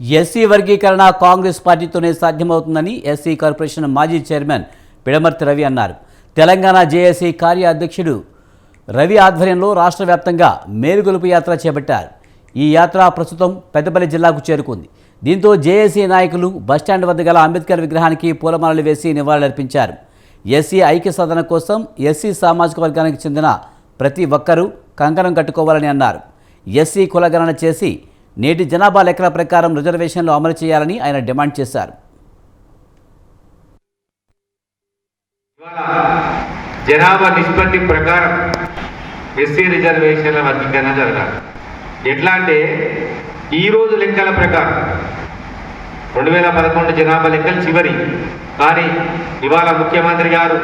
SC వర్గీకరణ కాంగ్రెస్ పార్టీతోనే సాధ్యమవుతుందని ఎస్సీ కార్పొరేషన్ మాజీ చైర్మన్ పిడమర్తి రవి అన్నారు. తెలంగాణ జేఏసీ కార్య అధ్యక్షుడు రవి ఆధ్వర్యంలో రాష్ట్ర వ్యాప్తంగా మేలుగొలుపు యాత్ర చేపట్టారు. ఈ యాత్ర ప్రస్తుతం పెద్దపల్లి జిల్లాకు చేరుకుంది. దీంతో జేఏసీ నాయకులు బస్టాండ్ వద్ద గల అంబేద్కర్ విగ్రహానికి పూలమాలలు వేసి నివాళులర్పించారు. ఎస్సీ ఐక్య సాధన కోసం ఎస్సీ సామాజిక వర్గానికి చెందిన ప్రతి ఒక్కరూ కంకణం కట్టుకోవాలని అన్నారు. ఎస్సీ కులగణన చేసి నేటి జనాభా లెక్కల ప్రకారం రిజర్వేషన్లు అమలు చేయాలని ఆయన డిమాండ్ చేశారు. జనాభా నిష్పత్తి ప్రకారం ఎస్సీ రిజర్వేషన్ల వర్గీకరణ జరగాలి. ఎట్లా అంటే ఈ రోజు లెక్కల ప్రకారం రెండు వేల పదకొండు జనాభా లెక్కలు చివరి. కానీ ఇవాళ ముఖ్యమంత్రి గారు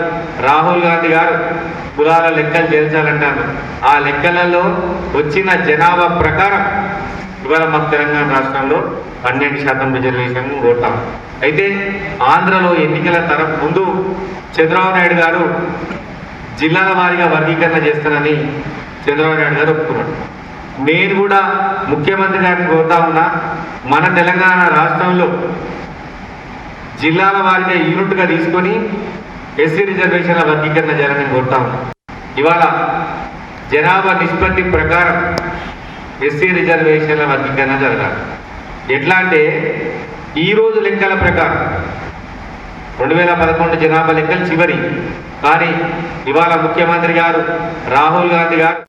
రాహుల్ గాంధీ గారు కులాల లెక్కలు చేర్చాలంటారు ఆ లెక్కలలో వచ్చిన జనాభా ప్రకారం ఇవాళ మన తెలంగాణ రాష్ట్రంలో పన్నెండు శాతం రిజర్వేషన్ ఓటాం అయితే ఆంధ్రలో ఎన్నికల తర ముందు చంద్రబాబు నాయుడు గారు జిల్లాల వారీగా వర్గీకరణ చేస్తానని చంద్రబాబు నాయుడు గారు ఒప్పుకున్నాడు నేను కూడా ముఖ్యమంత్రి గారిని కోరుతా ఉన్నా మన తెలంగాణ రాష్ట్రంలో జిల్లాల వారిగా యూనిట్గా తీసుకొని ఎస్సీ రిజర్వేషన్ల వర్గీకరణ చేయాలని కోరుతా ఉన్నా. ఇవాళ జనాభా నిష్పత్తి ప్రకారం ఎస్సీ రిజర్వేషన్ల వర్గీకరణ జరగాలి. ఎట్లా అంటే ఈ రోజు లెక్కల ప్రకారం రెండు వేల పదకొండు జనాభా లెక్కలు చివరి. కానీ ఇవాళ ముఖ్యమంత్రి గారు రాహుల్ గాంధీ గారు